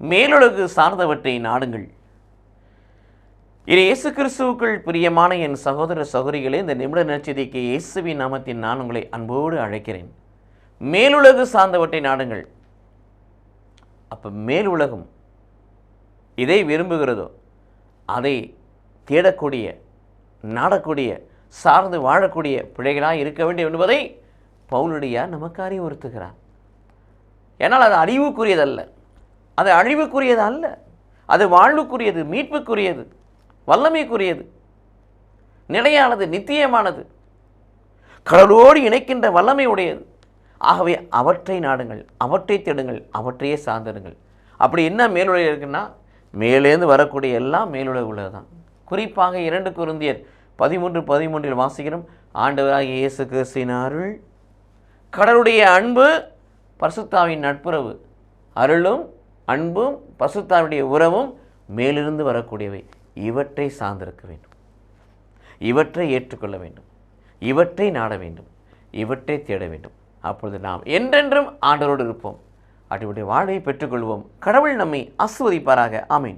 மேலுலகு சார்ந்தவற்றை நாடுங்கள். இது இயேசு கிறிஸ்துவுக்குள் பிரியமான என் சகோதர சகோதரிகளே இந்த நிமிட நற்செய்திக்கு இயேசுவின் நாமத்தின் நான் உங்களை அன்போடு அழைக்கிறேன். மேலுலகு சார்ந்தவற்றை நாடுங்கள். அப்போ மேலுலகம் இதை விரும்புகிறதோ அதை தேடக்கூடிய நாடக்கூடிய சார்ந்து வாழக்கூடிய பிள்ளைகளாக இருக்க வேண்டும் என்பதை பவுலடியார் நமக்கு அறிவுறுத்துகிறார். ஏன்னால் அது அறிவுக்குரியதல்ல. அது அழிவுக்குரியது அல்ல அது வாழ்வுக்குரியது மீட்புக்குரியது வல்லமைக்குரியது நிலையானது நித்தியமானது. கடலோடு இணைக்கின்ற வல்லமை உடையது ஆகவே அவற்றை நாடுங்கள் அவற்றை தேடுங்கள் அவற்றையே சார்ந்திடுங்கள். அப்படி என்ன மேலுலக இருக்குன்னா மேலேந்து வரக்கூடிய எல்லாம் மேலுலக உள்ளது தான் குறிப்பாக இரண்டு குருந்தியர் பதிமூன்று பதிமூன்றில் வாசிக்கிறோம் ஆண்டவராக இயேசு கிறிஸ்தின் அருள் கடவுளுடைய அன்பு பரிசுத்தாவின் நட்புறவு அருளும் அன்பும் பசுத்தாருடைய உறவும் மேலிருந்து வரக்கூடியவை. இவற்றை சார்ந்திருக்க வேண்டும். இவற்றை ஏற்றுக்கொள்ள வேண்டும். இவற்றை நாட வேண்டும். இவற்றை தேட வேண்டும். அப்பொழுது நாம் என்றென்றும் ஆண்டரோடு இருப்போம். அவருடைய வாழ்வை பெற்றுக்கொள்வோம். கடவுள் நம்மை ஆசுவதிப்பாராக ஆமீன்.